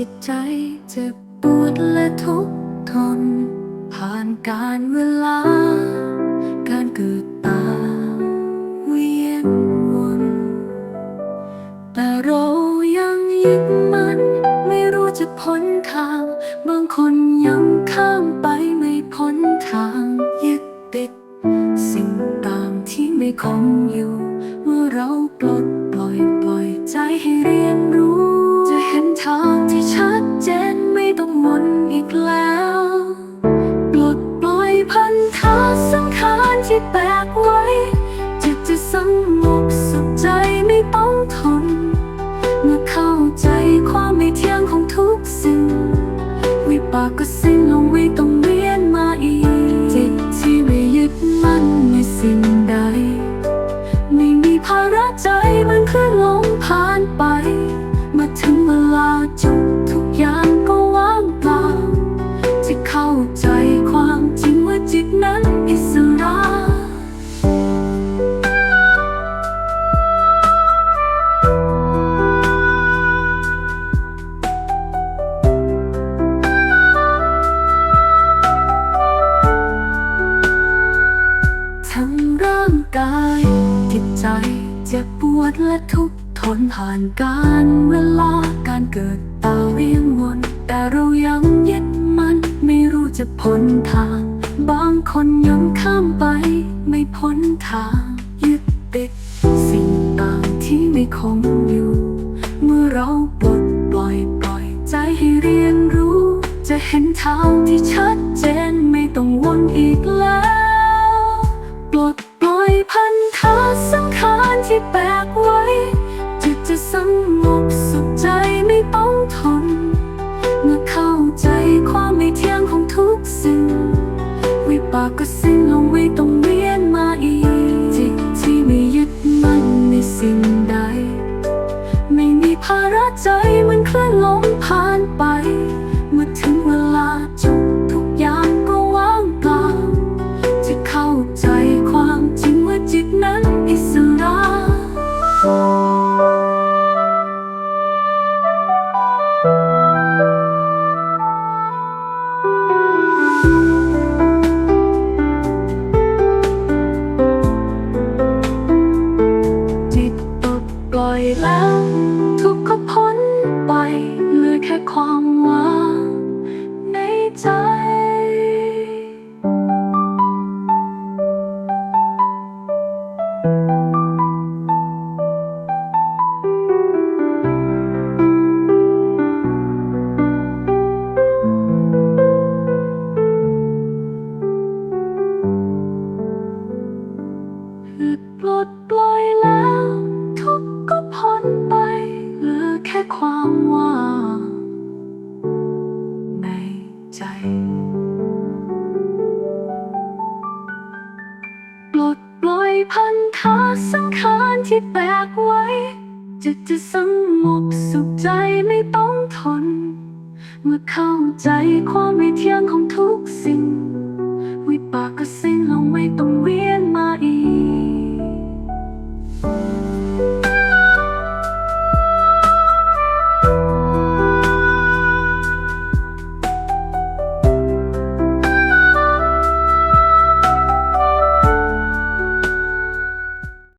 จิตใจเจ็บปวดและทุกข์ทน ผ่านการเวลา การเกิดตาเวียนวนแต่เรายังยึดมัน ไม่รู้จะพ้นทาง บางคนยังข้าม ม่ต้องวนอีกแล้วปลดปล่อยพันธะสังขารที่แบกไว้ จิตจะสงบสุขใจไม่ต้องทน เมื่อเข้าใจความไม่เที่ยงของทุกสิ่งวิปากก็ วดและทุกทนผ่านการเวลาการเกิดตาเวียนวน แต่เรายังยึดมันไม่รู้จะพ้นทาง บางคนยังข้ามไปไม่พ้นทางยึดติดสิ่งต่างที่ไม่คงอยู่ เมื่อเราปลดปล่อยปล่อยใจให้เรียนรู้ จะเห็นทางที่ชัดเจนไม่ต้องวนอีก ที่แบกไว้ จิตจะสงบสุขใจไม่ต้องทน เมื่อเข้าใจความไม่เที่ยงของทุกสิ่ง วิบากก็สิ้นลงไม่ต้องเวียนมาอีก จิตที่ไม่ยึดมั่นในสิ่งใด ไม่มีภาระใจมันเคลื่อนลมผ่านไป เมื่อถึงเวลา ปลดปล่อยแล้ว ทุกก็พ้นไป เหลือแค่ความว่างในใจ ปลดปล่อยพันธะสังขารที่แบกไว้ จิตจะสงบสุขใจไม่ต้องทน เมื่อเข้าใจความไม่เที่ยงของทุกสิ่ง วิบากก็สิ้นลงไม่ต้องเวียนมา